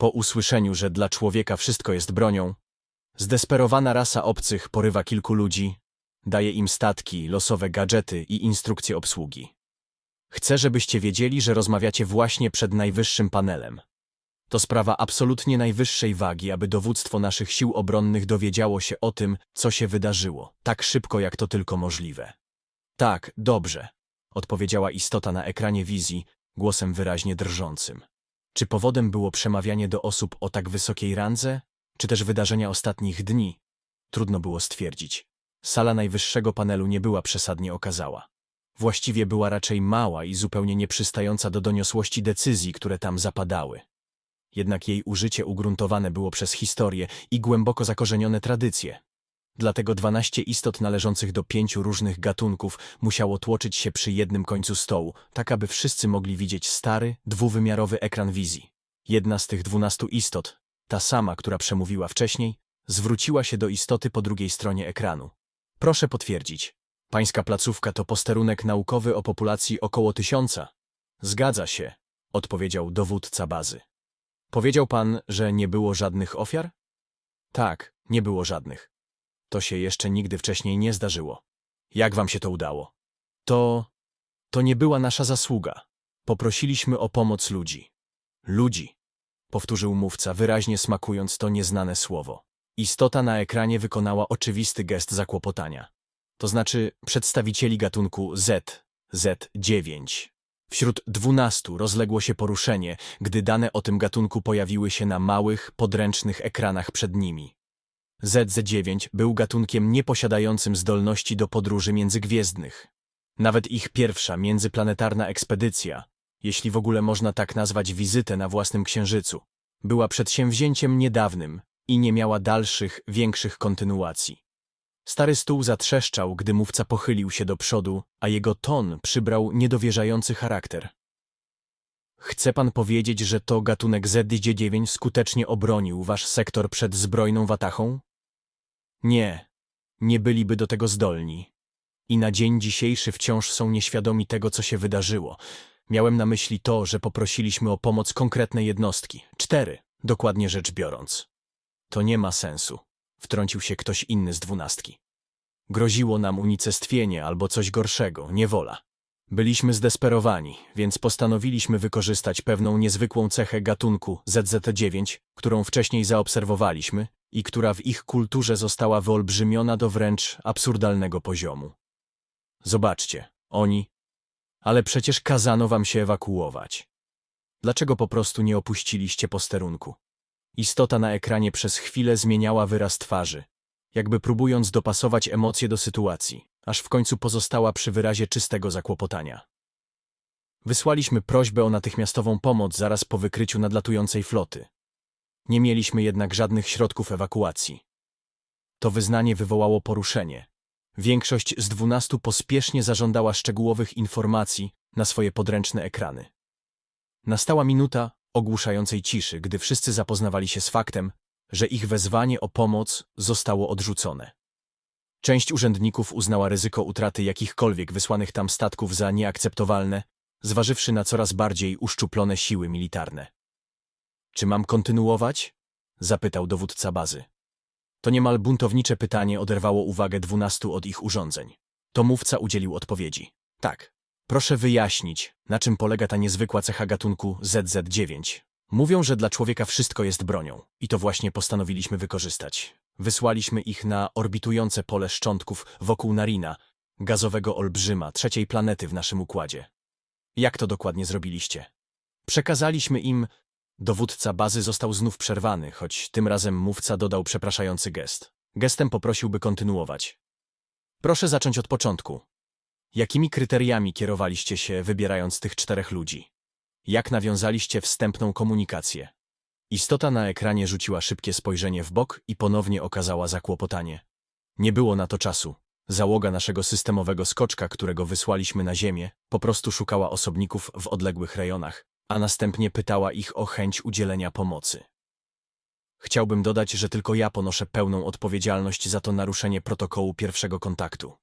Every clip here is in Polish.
Po usłyszeniu, że dla człowieka wszystko jest bronią, zdesperowana rasa obcych porywa kilku ludzi, daje im statki, losowe gadżety i instrukcje obsługi. Chcę, żebyście wiedzieli, że rozmawiacie właśnie przed najwyższym panelem. To sprawa absolutnie najwyższej wagi, aby dowództwo naszych sił obronnych dowiedziało się o tym, co się wydarzyło, tak szybko jak to tylko możliwe. Tak, dobrze, odpowiedziała istota na ekranie wizji, głosem wyraźnie drżącym. Czy powodem było przemawianie do osób o tak wysokiej randze, czy też wydarzenia ostatnich dni? Trudno było stwierdzić. Sala najwyższego panelu nie była przesadnie okazała. Właściwie była raczej mała i zupełnie nieprzystająca do doniosłości decyzji, które tam zapadały. Jednak jej użycie ugruntowane było przez historię i głęboko zakorzenione tradycje. Dlatego dwanaście istot należących do pięciu różnych gatunków musiało tłoczyć się przy jednym końcu stołu, tak aby wszyscy mogli widzieć stary, dwuwymiarowy ekran wizji. Jedna z tych dwunastu istot, ta sama, która przemówiła wcześniej, zwróciła się do istoty po drugiej stronie ekranu. Proszę potwierdzić. Pańska placówka to posterunek naukowy o populacji około tysiąca. Zgadza się, odpowiedział dowódca bazy. Powiedział pan, że nie było żadnych ofiar? Tak, nie było żadnych. To się jeszcze nigdy wcześniej nie zdarzyło. Jak wam się to udało? To... to nie była nasza zasługa. Poprosiliśmy o pomoc ludzi. Ludzi, powtórzył mówca, wyraźnie smakując to nieznane słowo. Istota na ekranie wykonała oczywisty gest zakłopotania. To znaczy przedstawicieli gatunku Z, Z9. Wśród dwunastu rozległo się poruszenie, gdy dane o tym gatunku pojawiły się na małych, podręcznych ekranach przed nimi. ZZ9 był gatunkiem nieposiadającym zdolności do podróży międzygwiezdnych. Nawet ich pierwsza międzyplanetarna ekspedycja, jeśli w ogóle można tak nazwać wizytę na własnym księżycu, była przedsięwzięciem niedawnym i nie miała dalszych, większych kontynuacji. Stary stół zatrzeszczał, gdy mówca pochylił się do przodu, a jego ton przybrał niedowierzający charakter. Chce pan powiedzieć, że to gatunek ZD9 skutecznie obronił wasz sektor przed zbrojną watachą? Nie, nie byliby do tego zdolni. I na dzień dzisiejszy wciąż są nieświadomi tego, co się wydarzyło. Miałem na myśli to, że poprosiliśmy o pomoc konkretnej jednostki. Cztery, dokładnie rzecz biorąc. To nie ma sensu wtrącił się ktoś inny z dwunastki. Groziło nam unicestwienie albo coś gorszego, niewola. Byliśmy zdesperowani, więc postanowiliśmy wykorzystać pewną niezwykłą cechę gatunku ZZ9, którą wcześniej zaobserwowaliśmy i która w ich kulturze została wyolbrzymiona do wręcz absurdalnego poziomu. Zobaczcie, oni... Ale przecież kazano wam się ewakuować. Dlaczego po prostu nie opuściliście posterunku? Istota na ekranie przez chwilę zmieniała wyraz twarzy, jakby próbując dopasować emocje do sytuacji, aż w końcu pozostała przy wyrazie czystego zakłopotania. Wysłaliśmy prośbę o natychmiastową pomoc zaraz po wykryciu nadlatującej floty. Nie mieliśmy jednak żadnych środków ewakuacji. To wyznanie wywołało poruszenie. Większość z dwunastu pospiesznie zażądała szczegółowych informacji na swoje podręczne ekrany. Nastała minuta, ogłuszającej ciszy, gdy wszyscy zapoznawali się z faktem, że ich wezwanie o pomoc zostało odrzucone. Część urzędników uznała ryzyko utraty jakichkolwiek wysłanych tam statków za nieakceptowalne, zważywszy na coraz bardziej uszczuplone siły militarne. Czy mam kontynuować? zapytał dowódca bazy. To niemal buntownicze pytanie oderwało uwagę dwunastu od ich urządzeń. To mówca udzielił odpowiedzi. Tak, Proszę wyjaśnić, na czym polega ta niezwykła cecha gatunku ZZ9. Mówią, że dla człowieka wszystko jest bronią i to właśnie postanowiliśmy wykorzystać. Wysłaliśmy ich na orbitujące pole szczątków wokół Narina, gazowego olbrzyma, trzeciej planety w naszym układzie. Jak to dokładnie zrobiliście? Przekazaliśmy im... Dowódca bazy został znów przerwany, choć tym razem mówca dodał przepraszający gest. Gestem poprosił, by kontynuować. Proszę zacząć od początku. Jakimi kryteriami kierowaliście się, wybierając tych czterech ludzi? Jak nawiązaliście wstępną komunikację? Istota na ekranie rzuciła szybkie spojrzenie w bok i ponownie okazała zakłopotanie. Nie było na to czasu. Załoga naszego systemowego skoczka, którego wysłaliśmy na ziemię, po prostu szukała osobników w odległych rejonach, a następnie pytała ich o chęć udzielenia pomocy. Chciałbym dodać, że tylko ja ponoszę pełną odpowiedzialność za to naruszenie protokołu pierwszego kontaktu.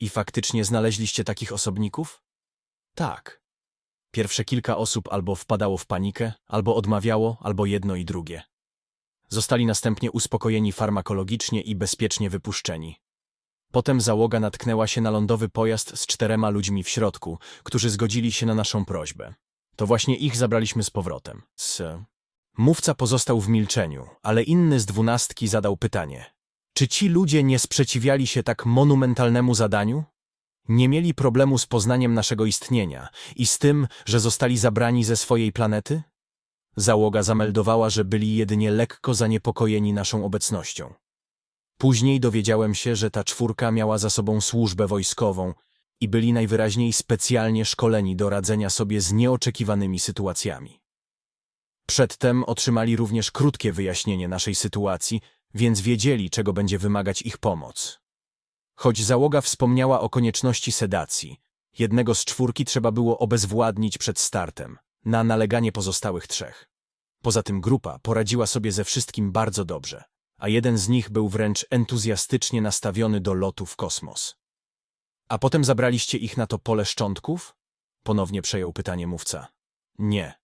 I faktycznie znaleźliście takich osobników? Tak. Pierwsze kilka osób albo wpadało w panikę, albo odmawiało, albo jedno i drugie. Zostali następnie uspokojeni farmakologicznie i bezpiecznie wypuszczeni. Potem załoga natknęła się na lądowy pojazd z czterema ludźmi w środku, którzy zgodzili się na naszą prośbę. To właśnie ich zabraliśmy z powrotem. Z... Mówca pozostał w milczeniu, ale inny z dwunastki zadał pytanie. Czy ci ludzie nie sprzeciwiali się tak monumentalnemu zadaniu? Nie mieli problemu z poznaniem naszego istnienia i z tym, że zostali zabrani ze swojej planety? Załoga zameldowała, że byli jedynie lekko zaniepokojeni naszą obecnością. Później dowiedziałem się, że ta czwórka miała za sobą służbę wojskową i byli najwyraźniej specjalnie szkoleni do radzenia sobie z nieoczekiwanymi sytuacjami. Przedtem otrzymali również krótkie wyjaśnienie naszej sytuacji, więc wiedzieli, czego będzie wymagać ich pomoc. Choć załoga wspomniała o konieczności sedacji, jednego z czwórki trzeba było obezwładnić przed startem, na naleganie pozostałych trzech. Poza tym grupa poradziła sobie ze wszystkim bardzo dobrze, a jeden z nich był wręcz entuzjastycznie nastawiony do lotu w kosmos. A potem zabraliście ich na to pole szczątków? Ponownie przejął pytanie mówca. Nie.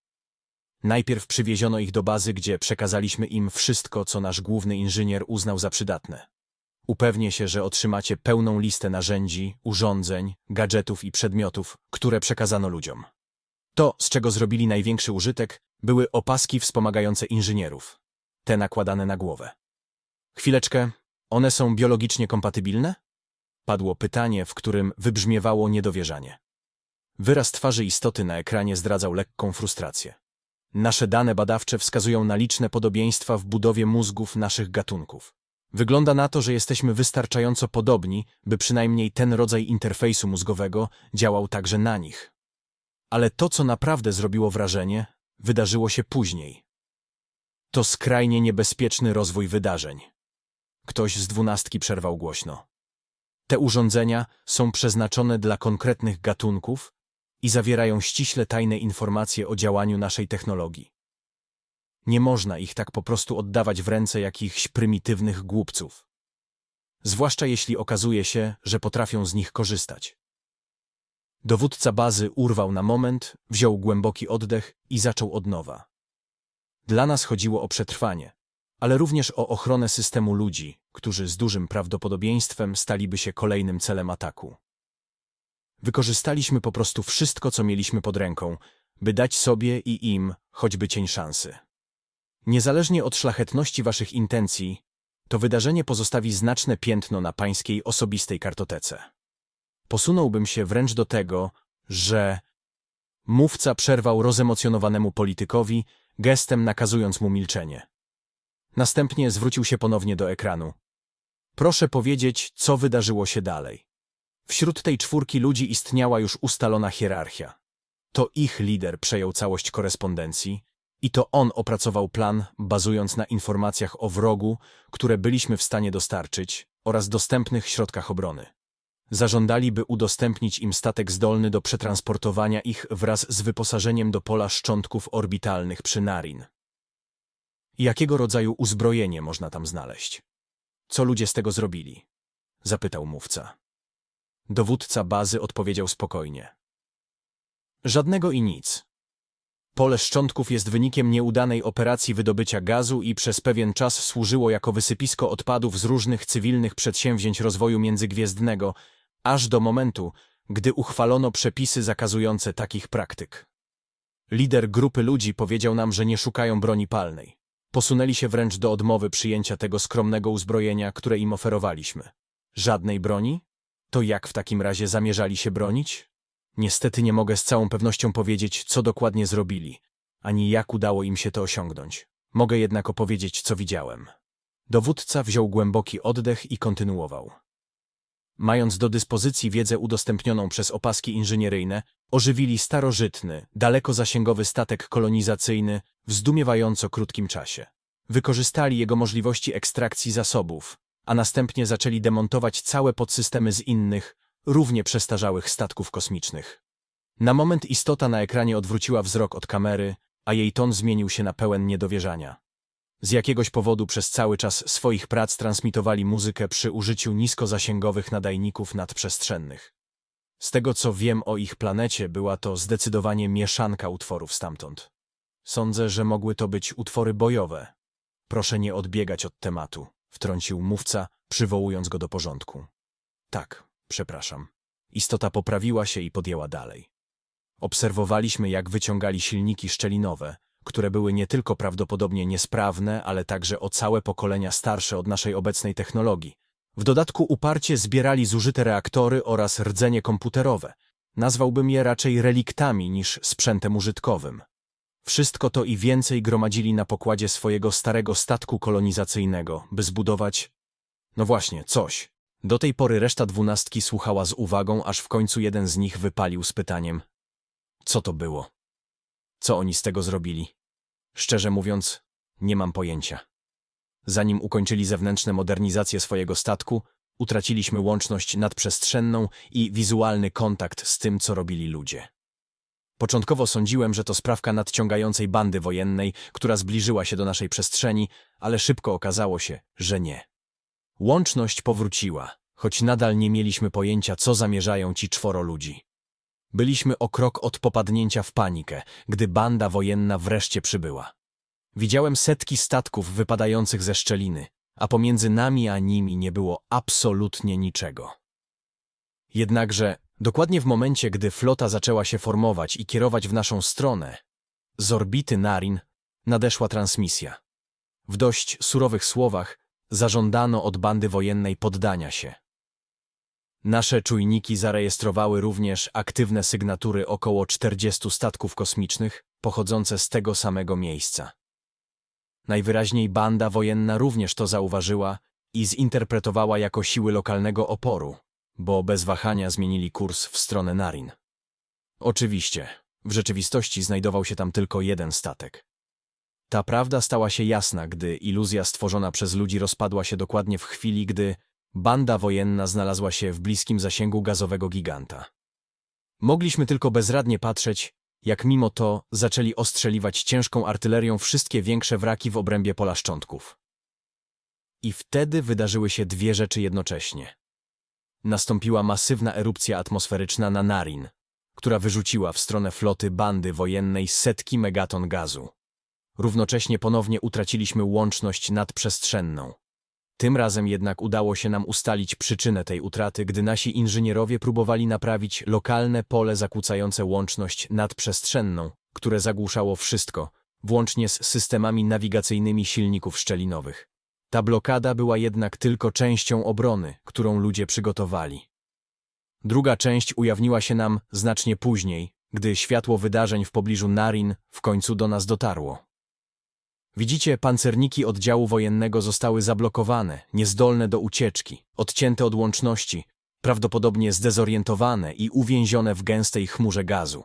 Najpierw przywieziono ich do bazy, gdzie przekazaliśmy im wszystko, co nasz główny inżynier uznał za przydatne. Upewnię się, że otrzymacie pełną listę narzędzi, urządzeń, gadżetów i przedmiotów, które przekazano ludziom. To, z czego zrobili największy użytek, były opaski wspomagające inżynierów. Te nakładane na głowę. Chwileczkę, one są biologicznie kompatybilne? Padło pytanie, w którym wybrzmiewało niedowierzanie. Wyraz twarzy istoty na ekranie zdradzał lekką frustrację. Nasze dane badawcze wskazują na liczne podobieństwa w budowie mózgów naszych gatunków. Wygląda na to, że jesteśmy wystarczająco podobni, by przynajmniej ten rodzaj interfejsu mózgowego działał także na nich. Ale to, co naprawdę zrobiło wrażenie, wydarzyło się później. To skrajnie niebezpieczny rozwój wydarzeń. Ktoś z dwunastki przerwał głośno. Te urządzenia są przeznaczone dla konkretnych gatunków i zawierają ściśle tajne informacje o działaniu naszej technologii. Nie można ich tak po prostu oddawać w ręce jakichś prymitywnych głupców. Zwłaszcza jeśli okazuje się, że potrafią z nich korzystać. Dowódca bazy urwał na moment, wziął głęboki oddech i zaczął od nowa. Dla nas chodziło o przetrwanie, ale również o ochronę systemu ludzi, którzy z dużym prawdopodobieństwem staliby się kolejnym celem ataku. Wykorzystaliśmy po prostu wszystko, co mieliśmy pod ręką, by dać sobie i im choćby cień szansy. Niezależnie od szlachetności waszych intencji, to wydarzenie pozostawi znaczne piętno na pańskiej osobistej kartotece. Posunąłbym się wręcz do tego, że mówca przerwał rozemocjonowanemu politykowi, gestem nakazując mu milczenie. Następnie zwrócił się ponownie do ekranu. Proszę powiedzieć, co wydarzyło się dalej. Wśród tej czwórki ludzi istniała już ustalona hierarchia. To ich lider przejął całość korespondencji i to on opracował plan, bazując na informacjach o wrogu, które byliśmy w stanie dostarczyć, oraz dostępnych środkach obrony. Zażądali, by udostępnić im statek zdolny do przetransportowania ich wraz z wyposażeniem do pola szczątków orbitalnych przy Narin. Jakiego rodzaju uzbrojenie można tam znaleźć? Co ludzie z tego zrobili? Zapytał mówca. Dowódca bazy odpowiedział spokojnie. Żadnego i nic. Pole szczątków jest wynikiem nieudanej operacji wydobycia gazu i przez pewien czas służyło jako wysypisko odpadów z różnych cywilnych przedsięwzięć rozwoju międzygwiezdnego, aż do momentu, gdy uchwalono przepisy zakazujące takich praktyk. Lider grupy ludzi powiedział nam, że nie szukają broni palnej. Posunęli się wręcz do odmowy przyjęcia tego skromnego uzbrojenia, które im oferowaliśmy. Żadnej broni? To jak w takim razie zamierzali się bronić? Niestety nie mogę z całą pewnością powiedzieć, co dokładnie zrobili, ani jak udało im się to osiągnąć. Mogę jednak opowiedzieć, co widziałem. Dowódca wziął głęboki oddech i kontynuował. Mając do dyspozycji wiedzę udostępnioną przez opaski inżynieryjne, ożywili starożytny, daleko statek kolonizacyjny w zdumiewająco krótkim czasie. Wykorzystali jego możliwości ekstrakcji zasobów, a następnie zaczęli demontować całe podsystemy z innych, równie przestarzałych statków kosmicznych. Na moment istota na ekranie odwróciła wzrok od kamery, a jej ton zmienił się na pełen niedowierzania. Z jakiegoś powodu przez cały czas swoich prac transmitowali muzykę przy użyciu niskozasięgowych nadajników nadprzestrzennych. Z tego co wiem o ich planecie, była to zdecydowanie mieszanka utworów stamtąd. Sądzę, że mogły to być utwory bojowe. Proszę nie odbiegać od tematu, wtrącił mówca, przywołując go do porządku. Tak, przepraszam. Istota poprawiła się i podjęła dalej. Obserwowaliśmy, jak wyciągali silniki szczelinowe, które były nie tylko prawdopodobnie niesprawne, ale także o całe pokolenia starsze od naszej obecnej technologii. W dodatku uparcie zbierali zużyte reaktory oraz rdzenie komputerowe. Nazwałbym je raczej reliktami niż sprzętem użytkowym. Wszystko to i więcej gromadzili na pokładzie swojego starego statku kolonizacyjnego, by zbudować... No właśnie, coś. Do tej pory reszta dwunastki słuchała z uwagą, aż w końcu jeden z nich wypalił z pytaniem. Co to było? Co oni z tego zrobili? Szczerze mówiąc, nie mam pojęcia. Zanim ukończyli zewnętrzne modernizacje swojego statku, utraciliśmy łączność nadprzestrzenną i wizualny kontakt z tym, co robili ludzie. Początkowo sądziłem, że to sprawka nadciągającej bandy wojennej, która zbliżyła się do naszej przestrzeni, ale szybko okazało się, że nie. Łączność powróciła, choć nadal nie mieliśmy pojęcia, co zamierzają ci czworo ludzi. Byliśmy o krok od popadnięcia w panikę, gdy banda wojenna wreszcie przybyła. Widziałem setki statków wypadających ze szczeliny, a pomiędzy nami a nimi nie było absolutnie niczego. Jednakże, dokładnie w momencie, gdy flota zaczęła się formować i kierować w naszą stronę, z orbity Narin nadeszła transmisja. W dość surowych słowach zażądano od bandy wojennej poddania się. Nasze czujniki zarejestrowały również aktywne sygnatury około 40 statków kosmicznych pochodzące z tego samego miejsca. Najwyraźniej banda wojenna również to zauważyła i zinterpretowała jako siły lokalnego oporu, bo bez wahania zmienili kurs w stronę Narin. Oczywiście, w rzeczywistości znajdował się tam tylko jeden statek. Ta prawda stała się jasna, gdy iluzja stworzona przez ludzi rozpadła się dokładnie w chwili, gdy banda wojenna znalazła się w bliskim zasięgu gazowego giganta. Mogliśmy tylko bezradnie patrzeć, jak mimo to zaczęli ostrzeliwać ciężką artylerią wszystkie większe wraki w obrębie pola szczątków. I wtedy wydarzyły się dwie rzeczy jednocześnie. Nastąpiła masywna erupcja atmosferyczna na Narin, która wyrzuciła w stronę floty bandy wojennej setki megaton gazu. Równocześnie ponownie utraciliśmy łączność nadprzestrzenną. Tym razem jednak udało się nam ustalić przyczynę tej utraty, gdy nasi inżynierowie próbowali naprawić lokalne pole zakłócające łączność nadprzestrzenną, które zagłuszało wszystko, włącznie z systemami nawigacyjnymi silników szczelinowych. Ta blokada była jednak tylko częścią obrony, którą ludzie przygotowali. Druga część ujawniła się nam znacznie później, gdy światło wydarzeń w pobliżu Narin w końcu do nas dotarło. Widzicie, pancerniki oddziału wojennego zostały zablokowane, niezdolne do ucieczki, odcięte od łączności, prawdopodobnie zdezorientowane i uwięzione w gęstej chmurze gazu.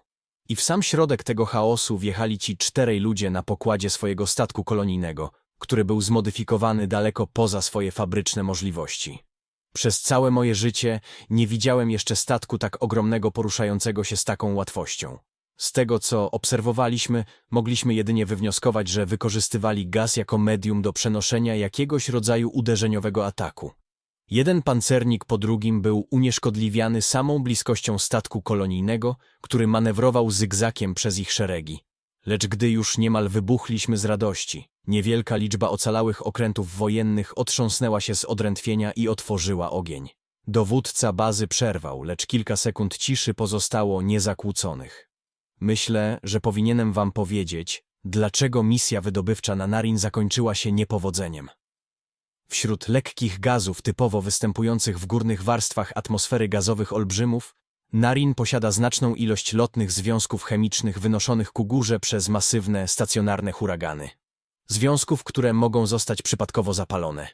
I w sam środek tego chaosu wjechali ci czterej ludzie na pokładzie swojego statku kolonijnego, który był zmodyfikowany daleko poza swoje fabryczne możliwości. Przez całe moje życie nie widziałem jeszcze statku tak ogromnego poruszającego się z taką łatwością. Z tego, co obserwowaliśmy, mogliśmy jedynie wywnioskować, że wykorzystywali gaz jako medium do przenoszenia jakiegoś rodzaju uderzeniowego ataku. Jeden pancernik po drugim był unieszkodliwiany samą bliskością statku kolonijnego, który manewrował zygzakiem przez ich szeregi. Lecz gdy już niemal wybuchliśmy z radości, niewielka liczba ocalałych okrętów wojennych otrząsnęła się z odrętwienia i otworzyła ogień. Dowódca bazy przerwał, lecz kilka sekund ciszy pozostało niezakłóconych. Myślę, że powinienem wam powiedzieć, dlaczego misja wydobywcza na Narin zakończyła się niepowodzeniem. Wśród lekkich gazów typowo występujących w górnych warstwach atmosfery gazowych olbrzymów, Narin posiada znaczną ilość lotnych związków chemicznych wynoszonych ku górze przez masywne, stacjonarne huragany. Związków, które mogą zostać przypadkowo zapalone.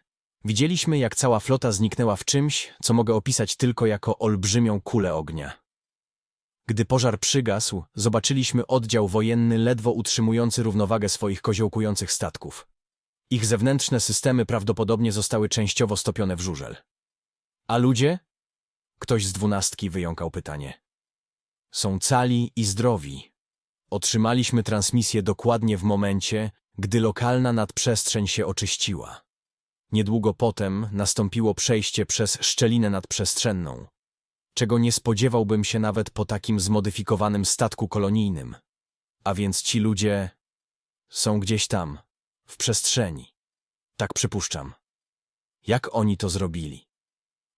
Widzieliśmy, jak cała flota zniknęła w czymś, co mogę opisać tylko jako olbrzymią kulę ognia. Gdy pożar przygasł, zobaczyliśmy oddział wojenny ledwo utrzymujący równowagę swoich koziołkujących statków. Ich zewnętrzne systemy prawdopodobnie zostały częściowo stopione w żużel. A ludzie? Ktoś z dwunastki wyjąkał pytanie. Są cali i zdrowi. Otrzymaliśmy transmisję dokładnie w momencie, gdy lokalna nadprzestrzeń się oczyściła. Niedługo potem nastąpiło przejście przez szczelinę nadprzestrzenną, czego nie spodziewałbym się nawet po takim zmodyfikowanym statku kolonijnym. A więc ci ludzie są gdzieś tam, w przestrzeni. Tak przypuszczam. Jak oni to zrobili?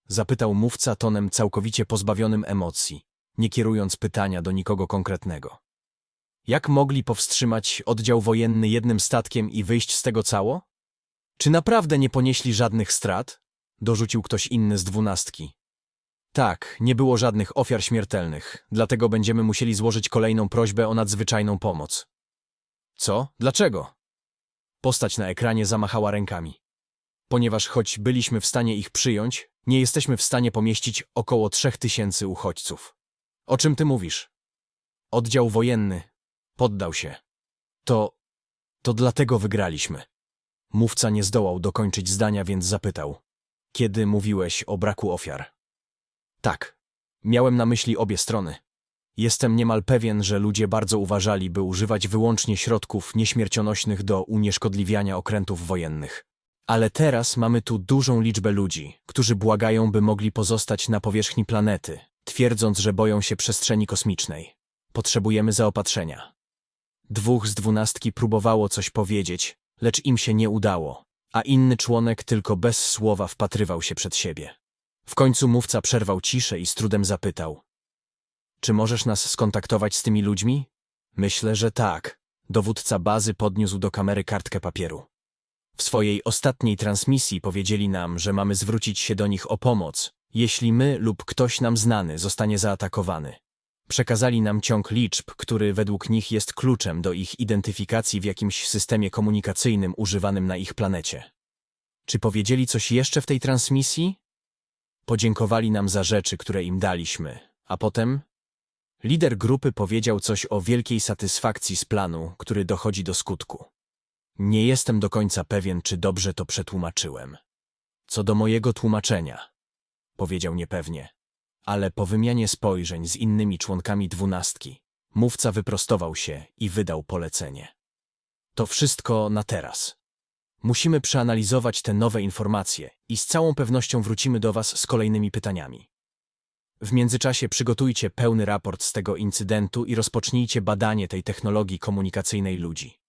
Zapytał mówca tonem całkowicie pozbawionym emocji, nie kierując pytania do nikogo konkretnego. Jak mogli powstrzymać oddział wojenny jednym statkiem i wyjść z tego cało? Czy naprawdę nie ponieśli żadnych strat? Dorzucił ktoś inny z dwunastki. Tak, nie było żadnych ofiar śmiertelnych, dlatego będziemy musieli złożyć kolejną prośbę o nadzwyczajną pomoc. Co? Dlaczego? Postać na ekranie zamachała rękami. Ponieważ choć byliśmy w stanie ich przyjąć, nie jesteśmy w stanie pomieścić około trzech tysięcy uchodźców. O czym ty mówisz? Oddział wojenny poddał się. To... to dlatego wygraliśmy. Mówca nie zdołał dokończyć zdania, więc zapytał. Kiedy mówiłeś o braku ofiar? Tak. Miałem na myśli obie strony. Jestem niemal pewien, że ludzie bardzo uważali, by używać wyłącznie środków nieśmiercionośnych do unieszkodliwiania okrętów wojennych. Ale teraz mamy tu dużą liczbę ludzi, którzy błagają, by mogli pozostać na powierzchni planety, twierdząc, że boją się przestrzeni kosmicznej. Potrzebujemy zaopatrzenia. Dwóch z dwunastki próbowało coś powiedzieć, lecz im się nie udało, a inny członek tylko bez słowa wpatrywał się przed siebie. W końcu mówca przerwał ciszę i z trudem zapytał. Czy możesz nas skontaktować z tymi ludźmi? Myślę, że tak. Dowódca bazy podniósł do kamery kartkę papieru. W swojej ostatniej transmisji powiedzieli nam, że mamy zwrócić się do nich o pomoc, jeśli my lub ktoś nam znany zostanie zaatakowany. Przekazali nam ciąg liczb, który według nich jest kluczem do ich identyfikacji w jakimś systemie komunikacyjnym używanym na ich planecie. Czy powiedzieli coś jeszcze w tej transmisji? Podziękowali nam za rzeczy, które im daliśmy, a potem lider grupy powiedział coś o wielkiej satysfakcji z planu, który dochodzi do skutku. Nie jestem do końca pewien, czy dobrze to przetłumaczyłem. Co do mojego tłumaczenia, powiedział niepewnie, ale po wymianie spojrzeń z innymi członkami dwunastki, mówca wyprostował się i wydał polecenie. To wszystko na teraz. Musimy przeanalizować te nowe informacje i z całą pewnością wrócimy do Was z kolejnymi pytaniami. W międzyczasie przygotujcie pełny raport z tego incydentu i rozpocznijcie badanie tej technologii komunikacyjnej ludzi.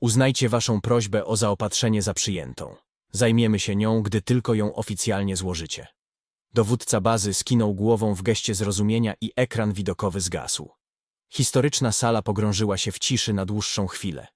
Uznajcie Waszą prośbę o zaopatrzenie za przyjętą. Zajmiemy się nią, gdy tylko ją oficjalnie złożycie. Dowódca bazy skinął głową w geście zrozumienia i ekran widokowy zgasł. Historyczna sala pogrążyła się w ciszy na dłuższą chwilę,